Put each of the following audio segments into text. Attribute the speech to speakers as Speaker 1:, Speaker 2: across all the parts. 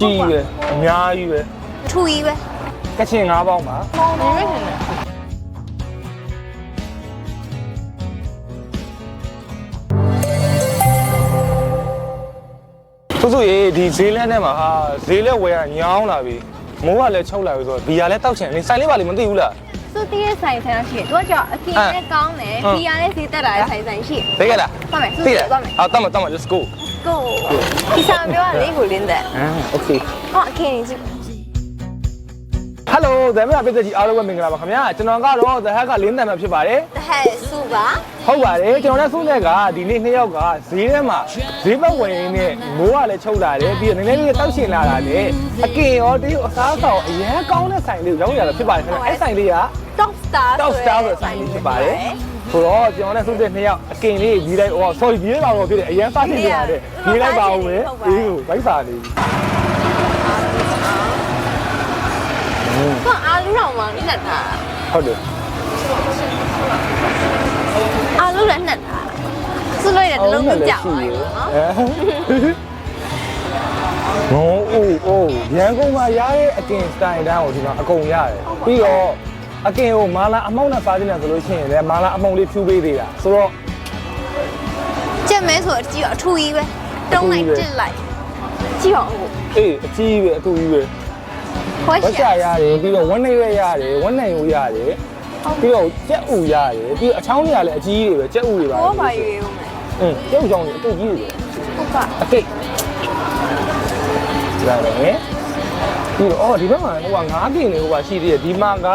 Speaker 1: ကြီးပဲအများကြီးပဲ
Speaker 2: ထူကြီးပဲ
Speaker 1: ကချင်၅ပေါင်းပါ
Speaker 2: မင်းမထင်နဲ့
Speaker 1: သူစုရေဒီဈေးလဲထဲမှာဟာဈေးလဲဝယ်ရညောင်းလာပြီမိုးကလည်းချုပ်လာပြီဆိုတော့ဘီယာလည်းတောက်ချင်နေဆိုင်လေးပါလိမသိဘူးလား
Speaker 2: သူတည့်ရဲ့ဆိုင်ဆိုင်ရှိတယ်သူကကြောင့်အကင်နဲ့ကောင်းတယ်
Speaker 1: ဟမ်
Speaker 2: ဘီယာနဲ့ဈေးတက်တာလည်းဆိုင်ဆိုင်ရှိတယ်
Speaker 1: သိကြလား
Speaker 2: သွားမယ်
Speaker 1: သိလား
Speaker 2: သွားမယ်
Speaker 1: ဟာတတ်မတတ်မ let's go
Speaker 2: ကိုဒီဆောင်ပြောရလေးကိုလင်းတဲ့
Speaker 1: အာ okay
Speaker 2: ဟောအကင်ကြီး
Speaker 1: ဟယ်လိုဇမရပြည်သက်ကြီးအားလုံးပဲမင်္ဂလာပါခင်ဗျာကျွန်တော်ကတော့ The Hack ကလင်းတန်မှာဖြစ်ပါတယ်
Speaker 2: ဟဲ့စုပါ
Speaker 1: ဟုတ်ပါတယ်ကျွန်တော်နဲ့ဆုံးတဲ့ကဒီနေ့နှစ်ယောက်ကဈေးထဲမှာဈေးပတ်ဝင်နေမိုးကလည်းချုပ်လာတယ်ပြီးတော့နည်းနည်းလေးတောက်ရှင်လာတာလေအကင်ရောတရုတ်အစားအသောက်အရန်ကောင်းတဲ့ဆိုင်လေးကိုရောက်ရတာဖြစ်ပါတယ်ခင်ဗျာအဲ့ဆိုင်လေးက
Speaker 2: top star
Speaker 1: Top Star ဆိုတဲ့ဆိုင်လေးဖြစ်ပါတယ် ဆိုတော့ကျွန်တော်နဲ့ဆုံးတဲ့နှစ်ယောက်အကင်လေးကြီးလိုက်ဟော sorry ကြီးလိုက်ပါတော့ဖြစ်တယ်အရန်စားနေကြတယ်ကြီးလိုက်ပါဦးမယ်အေးကိုဗိုက်စာနေပြီ
Speaker 2: ကအာလူတော်မှာနှက်တာ
Speaker 1: ဟုတ်တယ်
Speaker 2: အာလူလည်းနှက်တာစုလို့ရတယ်တလုံးလုံးကြောက်သွားတယ်နော်
Speaker 1: ငုံအိုးအိုးရန်ကုန်မှာရတဲ့အကင်စတိုင်တန်းကိုဒီမှာအကုန်ရတယ်ပြီးတော့ အကင်ကိုမာလာအမောက်နဲ့စားခြင်းနဲ့ဆိုလို့ရှိရင်လည်းမာလာအမောက်လေးဖြူပေးသေးတာဆိုတော့
Speaker 2: ကြက်မဲဆိုအကြီးအထူကြီးပဲတုံးလိုက်တစ်လိုက်ကြည့်အောင်ကို
Speaker 1: အေးအကြီးပဲအတူကြီးပဲ
Speaker 2: ခွဲ
Speaker 1: ဝက်
Speaker 2: ရှာ
Speaker 1: ချရတယ်ပြီးတော့ဝက်နေရွက်ရတယ်ဝက်နိုင်ရိုးရတယ်ပြီးတော့ကြက်ဥရတယ်ပြီးတော့အချောင်းတွေကလည်းအကြီးတွေပဲကြက်ဥတွေပါ
Speaker 2: ကိုပါရွေးဦးမယ်
Speaker 1: အင်းကြက်ဥချောင်းတွေအတူကြီးတွေပဲ
Speaker 2: ဟုတ်ပါ
Speaker 1: အကိတ်ရတယ်ပြီးတော့အော်ဒီဘက်မှာဟိုကငါးကင်နေဟိုကရှိသေးတယ်ဒီမှာက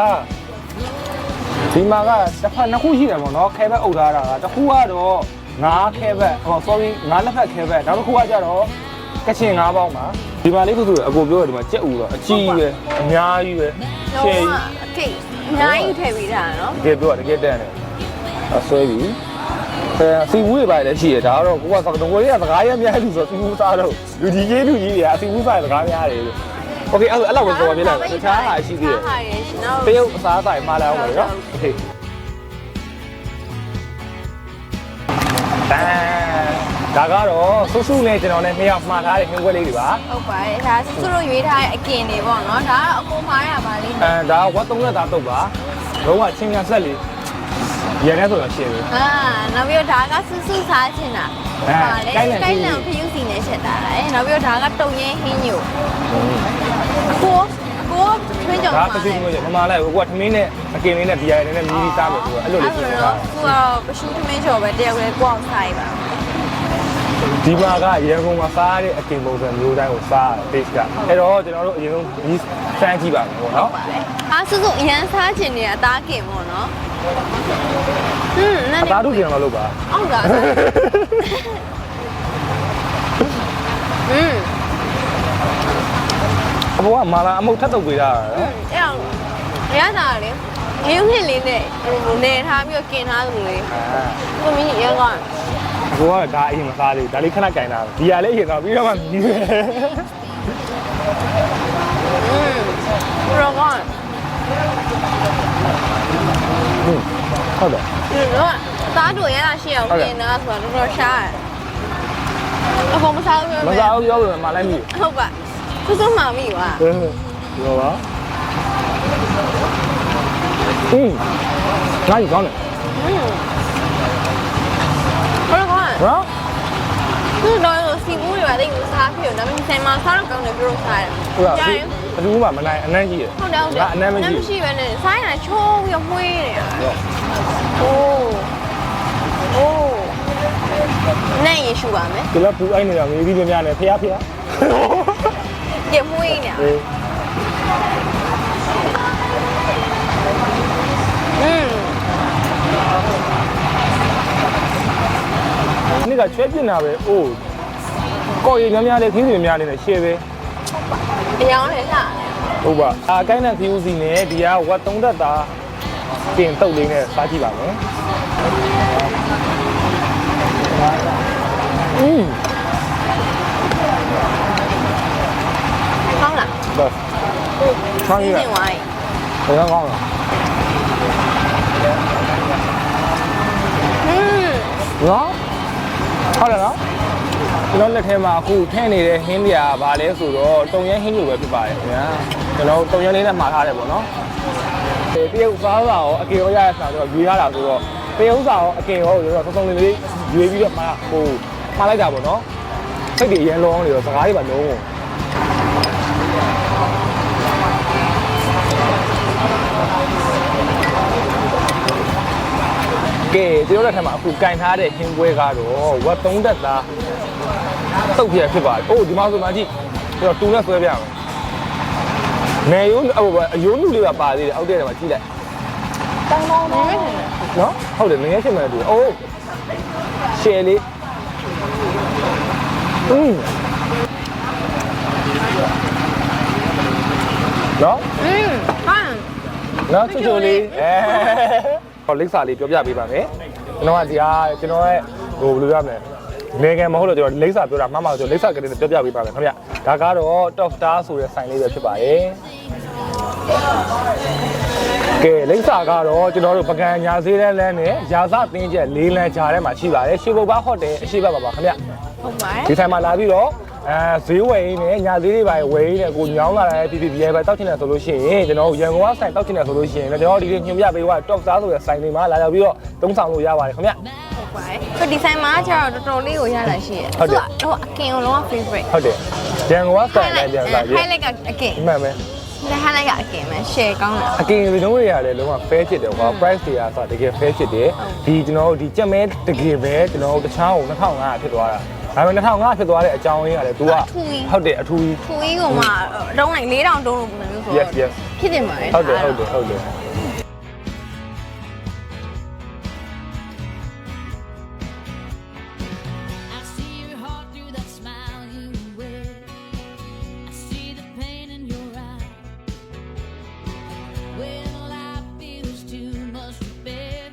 Speaker 1: ဒီမှာကတစ်ဖက်နှစ်ခုရှိတယ်ပေါ့နော်ခဲဘက်အုပ်ထားတာကတစ်ခုကတော့ငါးခဲဘက်ဟော sorry ငါးလက်ဖက်ခဲဘက်နောက်တစ်ခုကကျတော့ကချင်ငါးပေါင်းပါဒီမှာလေးဆိုဆိုအကိုပြောတယ်ဒီမှာကြက်ဥတော့အကြီးပဲအများကြီးပဲရှယ်
Speaker 2: တော့အကိတ်အများကြီးထည့်ပြီးတာနော်
Speaker 1: တကယ်ပြောတာတကယ်တန်တယ်အဆွဲပြီအဲစီဝူးတွေပါလည်းရှိရဒါကတော့ကိုကစကတော့ကိုရစကားရများလူဆိုစီဝူးစားတော့လူကြီးကြီးလူကြီးတွေကစီဝူးစားစကားများတယ်လို့ โอเคအဲ့ဒါအဲ့လောက်ပဲဆိုပါပြလိုက်တခြားဟာရှိသေးတယ်
Speaker 2: ဟာရရှင်တော့
Speaker 1: တရုတ်အစားအစာမှာလာအောင်ပါနော်โอเคဒါကတော့ဆူဆူနဲ့ကျွန်တော်နဲ့နှစ်ယောက်မှားထားတဲ့ခင်းခွက်လေးတွေပါ
Speaker 2: ဟုတ်ပါတယ်ဒါစုစုတို့ရွေးထားတဲ့အကင်တွေပေါ့နော်ဒါကတော့အကုန်မှားရပါလိမ့်မယ်
Speaker 1: အဲဒါကဝတ်သုံးရက်သားတုတ်ပါလုံးဝချင်းကန်ဆက်လေး ရရဲဆိုတော့ရှင်းပြီ
Speaker 2: ဟာနောက်ပြီးတော့ဒါကစုစုစားချင်တာ
Speaker 1: အဲ
Speaker 2: လေ
Speaker 1: ကိုင်းလံ
Speaker 2: ကိုင်းလံဖျူးစီနဲ့ချက်တာလေနောက်ပြီးတော့ဒါကတုံရင်ဟင်းညိုအကိုအကိုထွင်းကြောင်
Speaker 1: ဒါ
Speaker 2: ပါ
Speaker 1: ပစီမျိုးမမလိုက်ဘူးကိုကထမင်းနဲ့အကင်လေးနဲ့ဒီရိုင်နဲ့မြည်ပြီးစားမယ်ဆိုတော့အဲ့လိုလေး
Speaker 2: ဆို
Speaker 1: ဆို
Speaker 2: တော့
Speaker 1: တော့
Speaker 2: သူကတော့ပရှူးသမင်းချော်ပဲတယောက်လေးကိုအောင်စားရပါ
Speaker 1: ဒီမှာကရန်ကုန်မှာစားရတဲ့အကင်ပုံစံမျိုးတိုင်းကိုစားရတယ် taste ကအဲ့တော့ကျွန်တော်တို့အရင်ဆုံးဒီစမ်းကြည့်ပါမယ်ပေါ့နော်
Speaker 2: အားစုစုအရန်စားချင်နေအသားကင်ပေါ့နော် ဟွန်းန
Speaker 1: အ
Speaker 2: ည်းန
Speaker 1: သား
Speaker 2: ည်း
Speaker 1: တို့ပြန်တော့လုပ်ပါ
Speaker 2: အောင်လားอืม
Speaker 1: အဘောကမာလာအမုတ်ထပ်တုပ်ပေးတာနော်
Speaker 2: အဲ့အောင်ရတာလေငရုတ်နှစ်လေးနဲ့ဟိုနေထားပြီးတော့กินထားသူလေး
Speaker 1: အာ
Speaker 2: ကိုမင်းရန်ကောင်း
Speaker 1: အဘောကဒါအရင်မစားသေးဘူးဒါလေးခဏကြင်တာဒီရလေးအရင်တော့ပြီးတော့မှမြည်တယ်
Speaker 2: อืมရောကောင်း
Speaker 1: ဟုတ်တယ်
Speaker 2: ဒီတော့သားတို့ရတာရှိအောင်ပြင်တာဆိုတော့တော်တော်ရှားတယ်အကုန်မစားဘူး
Speaker 1: မစားဘူးပြောလို့မလိုက်မိ
Speaker 2: ဟုတ်ပါစွစွမှမိပါ
Speaker 1: ပြောပါอืมဒါကြီးကောင်းတယ်
Speaker 2: ဟုတ်ကောင်း
Speaker 1: ဟုတ်
Speaker 2: သူတော့စီမူတွေပါတိတ်မစားဖြစ်တော့ဒါပေမဲ့ဆိုင်မှာစားတော့ကောင်းတယ်ပြောလို့စားတယ်
Speaker 1: ဟုတ်
Speaker 2: ပါ
Speaker 1: ဘယ်သူမှမနိုင်အနမ်းကြီးရ
Speaker 2: ဟုတ်တယ်ဟုတ်တယ်
Speaker 1: ငါအနမ်းမရှိ
Speaker 2: မရှိပဲနဲ့စားရင်ချိုးပြီးတော့မှွေးနေတာ
Speaker 1: ဘူး
Speaker 2: အိုးအိုးနဲ့ရရှူပါမယ်
Speaker 1: ဒီလောက်ပူအိုက်နေတာမြေကြီးများများနဲ့ဖျားဖျား
Speaker 2: ပြမွေးနေတာ
Speaker 1: အေး
Speaker 2: อืม
Speaker 1: နေ့ကချွဲပြစ်နာပဲအိုးကော်ရည်များများလေးခင်းစီများများလေးနဲ့ရှယ်ပဲ
Speaker 2: အယောင်းလည်းစားတယ်
Speaker 1: ဟုတ်ပါအာကိုင်းတဲ့ဖီဦးစီနဲ့ဒီကဝတ်သုံးသက်တာပြင်တုတ်လေးနဲ့စားကြည့်ပါမယ်อืม
Speaker 2: ကောင်းလား
Speaker 1: ဒါဆောင်းရည်
Speaker 2: နေဝိုင်း
Speaker 1: ဘယ်တော့ကောင်းလဲ
Speaker 2: อืม
Speaker 1: နော်ဟုတ်တယ်နော် ကျွန်တော်လက်ထဲမှာအခုထည့်နေတဲ့ဟင်းတွေကဘာလဲဆိုတော့တုံရမ်းဟင်းလိုပဲဖြစ်ပါတယ်ခင်ဗျာကျွန်တော်တုံရမ်းလေးနဲ့မှာထားတယ်ပေါ့နော်ဒီတရုတ်စားစာရောအကေရောရရစားတော့ယူရတာဆိုတော့တရုတ်စာရောအကေရောဆိုတော့သုံးသုံးလေးလေးယူပြီးတော့မှာဟိုမှာလိုက်တာပေါ့နော်စိတ်တွေအရင်လုံးအောင်နေတော့စကားတွေပါလုံးဝကဲကျွန်တော်လက်ထက်မှာအခုကင်ထားတဲ့ဟင်းပွဲကတော့ဝတ်သုံးသက်သား တုတ်ပြဖြစ်ပါတယ်။အိုးဒီမှာဆိုမှကြည့်ကျွန်တော်တူနဲ့ဆွဲပြမယ်။နေရုံးဟိုအယိုးလူလေးပါပါသေးတယ်အောက်တဲ့ထဲမှာကြည့်လိုက်
Speaker 2: တောင်းတောင်းတောင်း
Speaker 1: ။နော်ဟုတ်တယ်ငငယ်ဖြစ်မှန်းတူတယ်။အိုးရှယ်လေးอืมနော်
Speaker 2: อืมဟာ
Speaker 1: နော်ချူချူလေးအဲဟောလိပ်စာလေးပြောပြပေးပါမယ်ကျွန်တော်ကဒီဟာကျွန်တော်ရဲ့ဟိုဘယ်လိုပြောမလဲ နေကန်မဟုတ်လို့ကျွန်တော်လိပ်စာပြောတာမှမဟုတ်ကျွန်တော်လိပ်စာကလေးနဲ့ပြောပြပေးပါမယ်ခင်ဗျဒါကတော့ Top Star ဆိုတဲ့ဆိုင်လေးပဲဖြစ်ပါတယ်ကဲလိပ်စာကတော့ကျွန်တော်တို့ပကံညာဈေးတဲ့လမ်းနဲ့ရာဇသင်းကျက်လေးလမ်းကြားထဲမှာရှိပါတယ်ရွှေဘုတ်ဘာဟိုတယ်အရှိတ်ပါပါခင်ဗျ
Speaker 2: ဟုတ်ပါ
Speaker 1: ဒီဆိုင်မှာလာပြီးတော့ အဲဈေးဝယ်ရင်းနဲ့ညာဈေးတွေပါဝယ်ရင်းနဲ့ကိုညောင်းလာတဲ့ပြပြပြပဲတောက်ချင်တယ်ဆိုလို့ရှိရင်ကျွန်တော်တို့ရန်ကုန်ကဆိုင်တောက်ချင်တယ်ဆိုလို့ရှိရင်လည်းကျွန်တော်တို့ဒီနေ့ညွှန်ပြပေးသွား top star ဆိုတဲ့ဆိုင်တွေမှာလာရောက်ပြီးတော့တုံးဆောင်လို့ရပါတယ်ခင်ဗျ
Speaker 2: ဟုတ်ပါဆိုဒီဆိုင်မှာကျတော့တော်တော်လေးကိုရတာရှိရဲ့
Speaker 1: ဟုတ်တယ်
Speaker 2: ဟိုအကင်ကိုလုံးဝ favorite
Speaker 1: ဟုတ်တယ်ရန်ကုန်ကဆိုင်လည်းပြန်လာပြီ
Speaker 2: highlight ကအကင်
Speaker 1: မှန်မယ်
Speaker 2: ဒါ highlight ကအကင်ပဲ share ကောင်းတာ
Speaker 1: အကင်တွေတုံးတွေရတယ်လုံးဝ fair ဖြစ်တယ်ကွာ price တွေကဆိုတကယ် fair ဖြစ်တယ်ဒီကျွန်တော်တို့ဒီကြက်မဲတကယ်ပဲကျွန်တော်တို့တခြားကို2500ဖြစ်သွားတာ ဒါပေမဲ့2500ဖြစ်သွားတဲ့အကြောင်းရင်းကလည်း तू ကဟုတ်တယ်အထူးကြီး
Speaker 2: ခူကြီးကမှတုံးလိုက်4000တုံးလို့ပုံစံမျိုးဆို
Speaker 1: yes yes
Speaker 2: ဖြစ်တယ်မှာလေ
Speaker 1: ဟုတ်တယ်ဟုတ်တယ်ဟုတ်တယ်
Speaker 3: I see your heart through that smile you wear. I see the pain in your eye. When life feels too much to bear,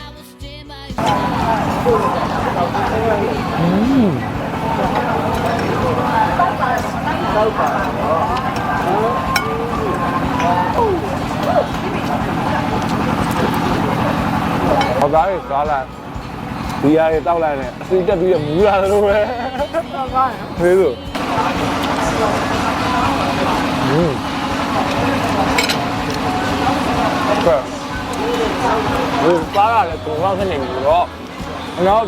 Speaker 3: I will stand by your side.
Speaker 1: ဟောသားတွေစားလိုက်ဒီရတွေတော က်လိုက်နဲ့အစီတက်ပြီးတော့မူလာတယ်လို့ပဲ
Speaker 2: တော့ကောင်းတယ်
Speaker 1: ဖေးလို့อืมကဲဒီစားရလဲပုံတော့ဖြစ်နေပြီတော့နောက်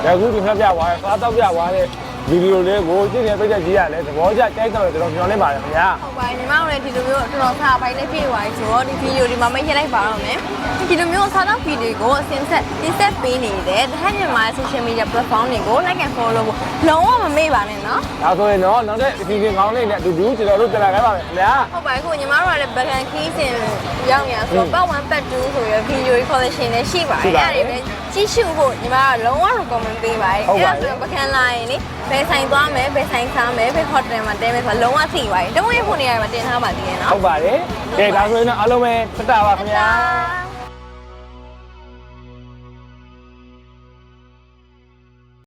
Speaker 1: ဒီနေ့ရကူဒီဖက်ပြသွားတယ်စားတော့ပြသွားတဲ့ဗီဒီယိုလေးကိုကြည့်နေပြည့်ကြည့်ရလဲသဘောကျတိုက်တော့ကျွန်တော်ပြောနေပါတယ်ခင်ဗျာ
Speaker 2: ဟုတ်ပါညီမတို့လည်းဒီလိုမျိုးတော်တော်စားပိုင်းလေးပြည့်သွားပြီဆိုတော့ဒီဗီဒီယိုဒီမှာမရိုက်လိုက်ပါတော့မယ်ဒီလိုမျိုးစားတော့ဗီဒီယိုကိုအစင်ဆက်တင်ဆက်ပေးနေတဲ့တခါမြန်မာ social media platform တွေကို like and follow ဖို့လုံးဝမမေ့ပါနဲ့နော်
Speaker 1: ဒါဆိုရင်တော့နောက်တဲ့ဒီပြင်ကောင်းလေးနဲ့အတူတူကျွန်တော်တို့ပြန်လာခဲ့ပါမယ်ခင်ဗျာ
Speaker 2: ဟုတ်ပါခုညီမတို့ကလည်း back and key စင်ရောက်နေတာဆိုတော့ part 1 part 2ဆိုရယ် video collection နဲ့ရှိပါတယ်အဲ့ဒါတွေပဲ ကြည့်ရှုဖို့ညီမကလုံးဝ recommend ပေးပါတယ်အဲ့ဒါဆိုရင် back and လာရင်လေဘယ်ဆိုင်သွားမယ်ဘယ်ဆိုင်စားမယ်ဘယ် hotel မှာတဲမယ်ဆိုတာလုံးဝသိပါတယ်တုံးရဖို့နေရာမှာတင်ထားပါသေးတယ်နော်
Speaker 1: ဟုတ်ပါတယ်ကဲဒါဆိုရင်တော့အားလုံးပဲတက်တာပါခင်ဗျာ
Speaker 2: Bye.